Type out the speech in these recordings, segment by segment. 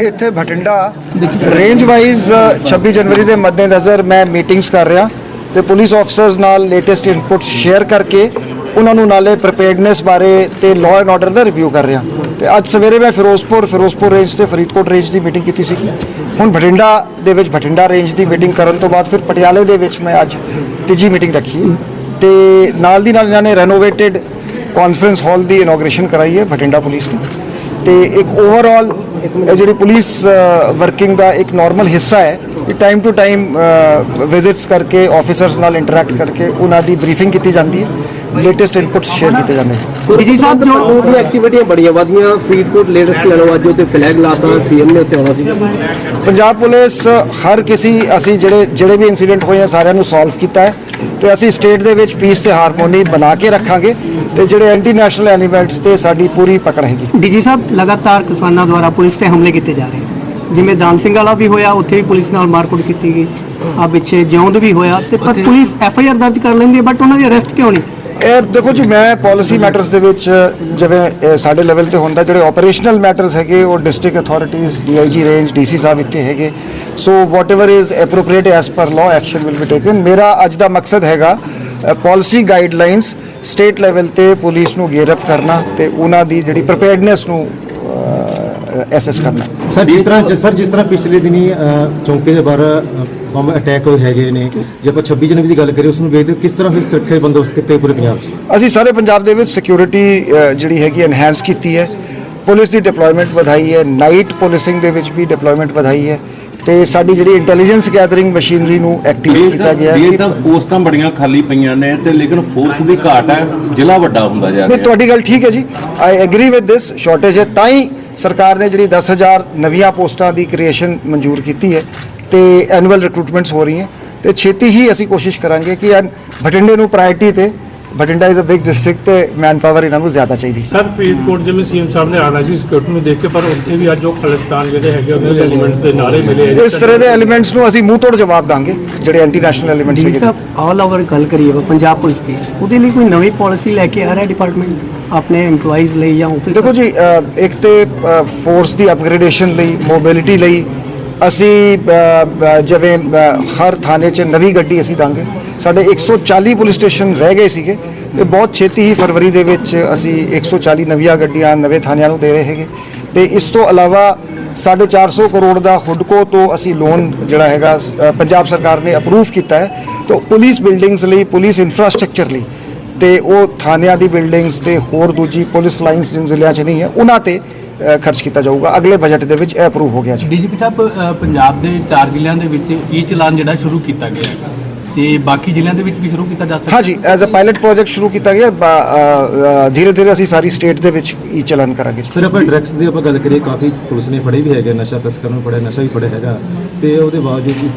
ਇੱਥੇ Bathinda range wise 26 ਜਨਵਰੀ ਦੇ ਮੱਦੇਨਜ਼ਰ ਮੈਂ ਮੀਟਿੰਗਸ ਕਰ ਰਿਹਾ ਤੇ ਪੁਲਿਸ ਆਫਸਰਸ ਨਾਲ ਲੇਟੈਸਟ ਇਨਪੁਟ ਸ਼ੇਅਰ ਕਰਕੇ ਉਹਨਾਂ ਨੂੰ ਨਾਲੇ ਪ੍ਰੀਪੇਅਰਡਨੈਸ ਬਾਰੇ ਤੇ ਲਾਅ ਐਂਡ ਆਰਡਰ ਦਾ ਰਿਵਿਊ ਕਰ ਰਿਹਾ। ਤੇ ਅੱਜ ਸਵੇਰੇ ਮੈਂ ਫਿਰੋਜ਼ਪੁਰ ਫਿਰੋਜ਼ਪੁਰ ਰੇਂਜ ਤੇ ਫਰੀਦਕੋਟ ਰੇਂਜ ਦੀ ਮੀਟਿੰਗ ਕੀਤੀ ਸੀ ਹੁਣ ਬਠਿੰਡਾ ਦੇ ਵਿੱਚ ਬਠਿੰਡਾ ਰੇਂਜ ਦੀ ਮੀਟਿੰਗ ਕਰਨ ਤੋਂ ਬਾਅਦ ਫਿਰ ਪਟਿਆਲੇ ਦੇ ਵਿੱਚ ਮੈਂ ਅੱਜ ਤੀਜੀ ਮੀਟਿੰਗ ਰੱਖੀ। ਤੇ ਨਾਲ ਦੀ ਨਾਲ ਇਹਨਾਂ ਨੇ ਰੈਨੋਵੇਟਿਡ ਕਾਨਫਰੰਸ ਹਾਲ ਦੀ ਇਨੋਗ੍ਰੇਸ਼ਨ ਕਰਾਈ ਹੈ ਬਠਿੰਡਾ ਪੁਲਿਸ ਨੇ ਤੇ ਇੱਕ ਓਵਰਆਲ ਜਿਹੜੀ ਪੁਲਿਸ ਵਰਕਿੰਗ ਦਾ ਇੱਕ ਨਾਰਮਲ ਹਿੱਸਾ ਹੈ ਕਿ ਟਾਈਮ ਟੂ ਟਾਈਮ ਵਿਜ਼ਿਟਸ ਕਰਕੇ ਆਫੀਸਰਸ ਨਾਲ ਇੰਟਰੈਕਟ ਕਰਕੇ ਉਹਨਾਂ ਦੀ ਬਰੀਫਿੰਗ ਕੀਤੀ ਜਾਂਦੀ ਹੈ। ਲੇਟੈਸਟ ਇਨਪੁਟਸ ਸ਼ੇਅਰ ਕੀਤੇ ਜਾਂਦੇ ਹਨ ਡੀਜੀ ਸਾਹਿਬ ਜੋ ਉਹਦੀ ਐਕਟੀਵਿਟੀਆਂ ਬੜੀਆਂ ਵਧੀਆਂ ਫਰੀਦਕੋਟ ਲੇਟੈਸਟ ਲੈ ਲਓ ਅੱਜ ਉੱਤੇ ਫਲੈਗ ਲਾਤਾ ਸੀਐਮ ਨੇ ਉੱਥੇ ਆਉਣਾ ਸੀ। ਪੰਜਾਬ ਪੁਲਿਸ ਹਰ ਕਿਸੇ ਅਸੀਂ ਜਿਹੜੇ ਜਿਹੜੇ ਵੀ ਇਨਸੀਡੈਂਟ ਹੋਏ ਆ ਸਾਰਿਆਂ ਨੂੰ ਸੋਲਵ ਕੀਤਾ ਹੈ। ਤੇ ਅਸੀਂ ਸਟੇਟ ਦੇ ਵਿੱਚ ਪੀਸ ਤੇ ਹਾਰਮੋਨੀ ਬਣਾ ਕੇ ਰੱਖਾਂਗੇ ਤੇ ਜਿਹੜੇ ਐਂਟੀ ਨੈਸ਼ਨਲ ਐਲੀਮੈਂਟਸ ਤੇ ਸਾਡੀ ਪੂਰੀ ਪਕੜ ਹੈਗੀ। ਡੀਜੀ ਸਾਹਿਬ ਲਗਾਤਾਰ ਕਿਸਾਨਾਂ ਦੁਆਰਾ ਪੁਲਿਸ ਤੇ ਹਮਲੇ ਕੀਤੇ ਜਾ ਰਹੇ ਜਿਵੇਂ ਦਾਮ ਸਿੰਘ ਵਾਲਾ ਵੀ ਹੋਇਆ ਉੱਥੇ ਵੀ ਪੁਲਿਸ ਨਾਲ ਮਾਰਕੁੱਟ ਕੀਤੀ ਗਈ। ਆ ਪਿੱਛੇ ਜਿਉਂਦ ਵੀ ਹੋਇਆ ਤੇ ਪਰ ਪੁਲਿਸ ਐਫ ਆਈ ਆਰ ਦਰਜ ਕਰ ਲੈਂਦੀ ਹੈ ਬਟ ਉਹਨਾਂ ਦੀ ਅਰੈਸਟ ਕਿਉਂ ਨਹੀਂ? ਇਹ ਦੇਖੋ ਜੀ ਮੈਂ ਪਾਲਿਸੀ ਮੈਟਰਸ ਦੇ ਵਿੱਚ ਜਿਵੇਂ ਸਾਡੇ ਲੈਵਲ ਤੇ ਹੁੰਦਾ ਜਿਹੜੇ ਆਪਰੇਸ਼ਨਲ ਮੈਟਰਸ ਹੈਗੇ ਉਹ district authorities DIG range DC ਸਾਹਿਬ ਇੱਥੇ ਹੈਗੇ। So whatever is appropriate as per law action will be taken ਮੇਰਾ ਅੱਜ ਦਾ ਮਕਸਦ ਹੈਗਾ ਪਾਲਿਸੀ ਗਾਈਡਲਾਈਨਸ ਸਟੇਟ ਲੈਵਲ ਤੇ ਪੁਲਿਸ ਨੂੰ ਗੇਰਅਪ ਕਰਨਾ ਤੇ ਉਹਨਾਂ ਦੀ ਜਿਹੜੀ ਪ੍ਰੀਪੇਅਰਡਨੈਸ ਨੂੰ ਐਸੈਸ ਕਰਨਾ ਸਰ ਜਿਸ ਤਰ੍ਹਾਂ ਸਰ ਜਿਸ ਤਰ੍ਹਾਂ ਪਿਛਲੇ ਦਿਨੀ ਚੌਂਕੇ ਦੇ ਬਾਹਰ ਬੰਬ ਅਟੈਕ ਹੋਏ ਹੈਗੇ ਨੇ ਜੇ ਆਪਾਂ 26 ਜਨਵਰੀ ਦੀ ਗੱਲ ਕਰੀਏ ਉਸ ਨੂੰ ਵੇਖਦੇ ਕਿਸ ਤਰ੍ਹਾਂ ਫਿਰ ਸੁਰੱਖਿਆ ਬੰਦੋਬਸਤ ਕੀਤੇ ਪੂਰੇ ਪੰਜਾਬ 'ਚ ਅਸੀਂ ਸਾਰੇ ਪੰਜਾਬ ਦੇ ਵਿੱਚ ਸਿਕਿਉਰਿਟੀ ਜਿਹੜੀ ਹੈਗੀ ਐਨਹਾਂਸ ਕੀਤੀ ਹੈ ਪੁਲਿਸ ਦੀ ਡਿਪਲੋਇਮੈਂਟ ਵਧਾਈ ਹੈ ਨਾਈਟ ਪੁਲਿਸਿੰਗ ਦੇ ਵਿੱਚ ਵੀ ਡਿਪਲੋਇਮੈਂਟ ਵਧਾਈ ਹੈ ਤੇ ਸਾਡੀ ਜਿਹੜੀ ਇੰਟੈਲੀਜੈਂਸ ਗੈਦਰਿੰਗ ਮਸ਼ੀਨਰੀ ਨੂੰ ਐਕਟੀਵੇਟ ਕੀਤਾ ਗਿਆ ਇਹ ਹੈ ਤਾਂ ਪੋਸਟਾਂ ਬੜੀਆਂ ਖਾਲੀ ਪਈਆਂ ਨੇ ਤੇ ਲੇਕਿਨ ਫੋਰਸ ਦੀ ਘਾਟ ਹੈ ਜ਼ਿਲ੍ਹਾ ਵੱਡਾ ਹੁੰਦਾ ਜਾ ਨਹੀਂ ਰਿਹਾ। ਤੁਹਾਡੀ ਗੱਲ ਠੀਕ ਹੈ ਜੀ। I agree with this shortage ਹੈ ਤਾਂ ਹੀ ਸਰਕਾਰ ਨੇ ਜਿਹੜੀ 10000 ਨਵੀਆਂ ਪੋਸਟਾਂ ਦੀ ਕ੍ਰੀਏਸ਼ਨ ਮਨਜ਼ੂਰ ਕੀਤੀ ਹੈ ਤੇ ਐਨੂਅਲ ਰਿਕਰੂਟਮੈਂਟਸ ਹੋ ਰਹੀਆਂ। ਤੇ ਛੇਤੀ ਹੀ ਅਸੀਂ ਕੋਸ਼ਿਸ਼ ਕਰਾਂਗੇ ਕਿ ਬਠਿੰਡੇ ਨੂੰ ਪ੍ਰਾਇੋਰਟੀ ਤੇ Bathinda is a big district ਤੇ ਮੈਨ ਪਾਵਰ ਇਹਨਾਂ ਨੂੰ ਜ਼ਿਆਦਾ ਚਾਹੀਦੀ ਸਰ ਫਰੀਦਕੋਟ ਜਿਵੇਂ ਸੀਐਮ ਸਾਹਿਬ ਨੇ ਆਣਾ ਸੀ ਸਿਕਿਉਰਿਟੀ ਨੂੰ ਦੇਖ ਕੇ ਪਰ ਉੱਥੇ ਵੀ ਅੱਜ ਉਹ ਖਾਲਿਸਤਾਨ ਜਿਹੜੇ ਹੈਗੇ ਉਹਨਾਂ ਦੇ ਐਲੀਮੈਂਟਸ ਦੇ ਨਾਰੇ ਮਿਲੇ। ਇਸ ਤਰ੍ਹਾਂ ਦੇ ਐਲੀਮੈਂਟਸ ਨੂੰ ਅਸੀਂ ਮੂੰਹ ਤੋੜ ਜਵਾਬ ਦਾਂਗੇ ਜਿਹੜੇ ਐਂਟੀ ਨੈਸ਼ਨਲ ਐਲੀਮੈਂਟਸ ਹੈਗੇ ਸਾਹਿਬ ਆਲ ਓਵਰ ਗੱਲ ਕਰੀਏ ਵਾ ਪੰਜਾਬ ਪੁਲਿਸ ਦੀ ਉਹਦੇ ਲਈ ਕੋਈ ਨਵੀਂ ਪਾਲਿਸੀ ਲੈ ਕੇ ਆ ਰਿਹਾ ਡਿਪਾਰਟਮੈਂਟ ਆਪਣੇ EMPLOYEES ਲਈ ਜਾਂ ਆਫਿਸ ਦੇਖੋ ਜੀ ਇੱਕ ਤੇ ਫੋਰਸ ਦੀ ਅਪਗ੍ਰੇਡੇਸ਼ਨ ਲਈ ਮੋਬਿਲਿਟੀ ਲਈ ਅਸੀਂ ਜਿਵੇਂ ਹਰ ਥਾਣੇ 'ਚ ਨਵੀਂ ਗੱਡੀ ਅਸੀਂ ਦਾਂਗੇ। ਸਾਡੇ 140 ਪੁਲਿਸ ਸਟੇਸ਼ਨ ਰਹਿ ਗਏ ਸੀਗੇ ਤੇ ਬਹੁਤ ਛੇਤੀ ਹੀ ਫਰਵਰੀ ਦੇ ਵਿੱਚ ਅਸੀਂ 140 ਨਵੀਆਂ ਗੱਡੀਆਂ ਨਵੇਂ ਥਾਣਿਆਂ ਨੂੰ ਦੇ ਰਹੇ ਹੈਗੇ। ਤੇ ਇਸ ਤੋਂ ਇਲਾਵਾ 450 ਕਰੋੜ ਦਾ ਹੁਡਕੋ ਤੋਂ ਅਸੀਂ ਲੋਨ ਜਿਹੜਾ ਹੈਗਾ ਪੰਜਾਬ ਸਰਕਾਰ ਨੇ ਅਪਰੂਵ ਕੀਤਾ ਹੈ। ਤਾਂ ਪੁਲਿਸ ਬਿਲਡਿੰਗਸ ਲਈ, ਪੁਲਿਸ ਇਨਫਰਾਸਟ੍ਰਕਚਰ ਲਈ ਤੇ ਉਹ ਥਾਣਿਆਂ ਦੀ ਬਿਲਡਿੰਗਸ ਤੇ ਹੋਰ ਦੂਜੀ ਪੁਲਿਸ ਲਾਈਨਸ ਜਿਨ ਜ਼ਿਲ੍ਹਿਆਂ 'ਚ ਨਹੀਂ ਹੈ, ਉਹਨਾਂ ਤੇ ਖਰਚ ਕੀਤਾ ਜਾਊਗਾ। ਅਗਲੇ ਬਜਟ ਦੇ ਵਿੱਚ ਇਹ ਅਪਰੂਵ ਹੋ ਗਿਆ ਜੀ। ਡੀਜੀਪੀ ਸਾਹਿਬ ਪੰਜਾਬ ਦੇ ਚਾਰ ਜ਼ਿਲ੍ਹਿਆਂ ਦੇ ਵਿੱਚ ਈ ਚਲਾਨ ਜਿਹੜਾ ਸ਼ੁਰੂ ਕੀਤਾ ਗਿਆ ਹੈ। ਤੇ ਬਾਕੀ ਜ਼ਿਲ੍ਹਿਆਂ ਦੇ ਵਿੱਚ ਵੀ ਸ਼ੁਰੂ ਕੀਤਾ ਜਾ ਸਕਦਾ ਹਾਂਜੀ ਐਜ਼ ਅ ਪਾਇਲਟ ਪ੍ਰੋਜੈਕਟ ਸ਼ੁਰੂ ਕੀਤਾ ਗਿਆ ਧੀਰੇ ਧੀਰੇ ਅਸੀਂ ਸਾਰੀ ਸਟੇਟ ਦੇ ਵਿੱਚ ਹੀ ਚਲਨ ਕਰਾਂਗੇ। ਸਰ ਆਪਾਂ ਡਰੱਗਸ ਦੀ ਆਪਾਂ ਗੱਲ ਕਰੀਏ ਕਾਫੀ ਪੁਲਿਸ ਨੇ ਫੜੇ ਵੀ ਹੈਗੇ ਨਸ਼ਾ ਤਸਕਰ ਨੂੰ ਫੜਿਆ ਨਸ਼ਾ ਵੀ ਫੜਿਆ ਹੈਗਾ ਤੇ ਉਹਦੇ ਬਾਵਜੂਦ ਵੀ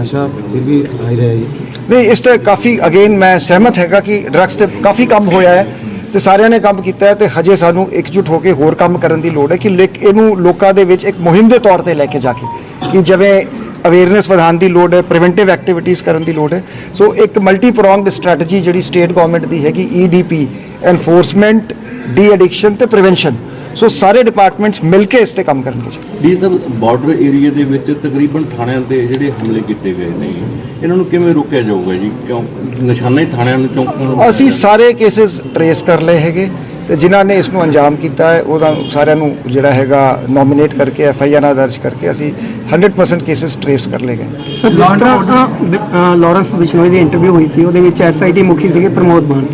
ਨਸ਼ਾ ਫਿਰ ਵੀ ਆ ਹੀ ਰਿਹਾ ਜੀ ਨਹੀਂ ਇਸ ਤੇ ਕਾਫੀ ਅਗੇਨ ਮੈਂ ਸਹਿਮਤ ਹੈਗਾ ਕਿ ਡਰੱਗਸ ਤੇ ਕਾਫੀ ਕੰਮ ਹੋਇਆ ਹੈ ਤੇ ਸਾਰਿਆਂ ਨੇ ਕੰਮ ਕੀਤਾ ਹੈ ਤੇ ਹਜੇ ਸਾਨੂੰ ਇਕਜੁੱਟ ਹੋ ਕੇ ਹੋਰ ਕੰਮ ਕਰਨ ਦੀ ਲੋੜ ਹੈ ਕਿ ਲੇਕ ਇਹਨੂੰ ਲੋਕਾਂ ਦੇ ਵਿੱਚ ਇੱਕ ਮੁਹਿੰਮ ਦੇ ਤੌਰ ਤੇ ਲੈ ਕੇ ਜਾ ਕੇ ਕਿ ਜਿਵੇਂ ਅਵੇਅਰਨੈਸ ਵਧਾਉਣ ਦੀ ਲੋੜ ਹੈ ਪ੍ਰੀਵੈਂਟਿਵ ਐਕਟੀਵਿਟੀਜ਼ ਕਰਨ ਦੀ ਲੋੜ ਹੈ। ਸੋ ਇੱਕ ਮਲਟੀ ਪ੍ਰੋਂਗਡ ਸਟ੍ਰੈਟਜੀ ਜਿਹੜੀ ਸਟੇਟ ਗਵਰਨਮੈਂਟ ਦੀ ਹੈਗੀ ਈਡੀਪੀ ਐਨਫੋਰਸਮੈਂਟ ਡੀ ਐਡਿਕਸ਼ਨ ਤੇ ਪ੍ਰੀਵੈਂਸ਼ਨ ਸੋ ਸਾਰੇ ਡਿਪਾਰਟਮੈਂਟਸ ਮਿਲ ਕੇ ਇਸ ਤੇ ਕੰਮ ਕਰਨਗੇ ਜੀ। ਜੀ ਸਰ ਬਾਰਡਰ ਏਰੀਆ ਦੇ ਵਿੱਚ ਤਕਰੀਬਨ ਥਾਣਿਆਂ ਤੇ ਜਿਹੜੇ ਹਮਲੇ ਕੀਤੇ ਗਏ ਨੇ ਇਹਨਾਂ ਨੂੰ ਕਿਵੇਂ ਰੋਕਿਆ ਜਾਊਗਾ ਜੀ? ਕਿਉਂ ਨਿਸ਼ਾਨਾ ਹੀ ਥਾਣਿਆਂ ਨੂੰ ਚੌਂਕਾਂ ਨੂੰ ਅਸੀਂ ਸਾਰੇ ਕੇसेस ਟਰੇਸ ਕਰ ਲਏ ਹੈਗੇ। ਤੇ ਜਿਨ੍ਹਾਂ ਨੇ ਇਸ ਨੂੰ ਅੰਜਾਮ ਕੀਤਾ ਹੈ ਉਹਨਾਂ ਨੂੰ ਸਾਰਿਆਂ ਨੂੰ ਜਿਹੜਾ ਹੈਗਾ ਨੋਮੀਨੇਟ ਕਰਕੇ ਐਫ ਆਈ ਆਰ ਦਰਜ ਕਰਕੇ ਅਸੀਂ 100% ਕੇसेस ਟਰੇਸ ਕਰ ਲਏ ਗਏ। ਸਰ ਜਿਸ ਤਰ੍ਹਾਂ ਲਾਰੈਂਸ ਬਿਸ਼ਨੋਈ ਦੀ ਇੰਟਰਵਿਊ ਹੋਈ ਸੀ ਉਹਦੇ ਵਿੱਚ ਐਸਆਈਟੀ ਮੁਖੀ ਸੀਗੇ ਪ੍ਰਮੋਦ ਮਾਨ।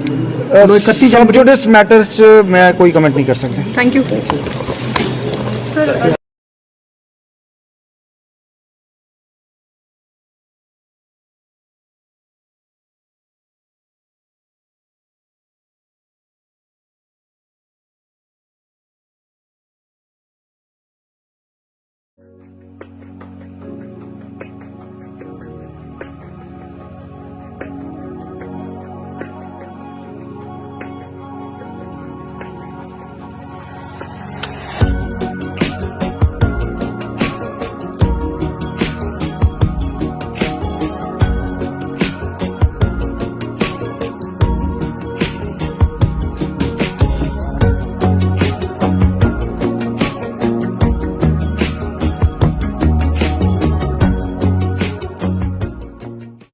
ਉਹਨੂੰ 31 ਸਬ ਜੁਡਿਸ ਮੈਟਰਸ 'ਚ ਮੈਂ ਕੋਈ ਕਮੈਂਟ ਨਹੀਂ ਕਰ ਸਕਦਾ। Thank you sir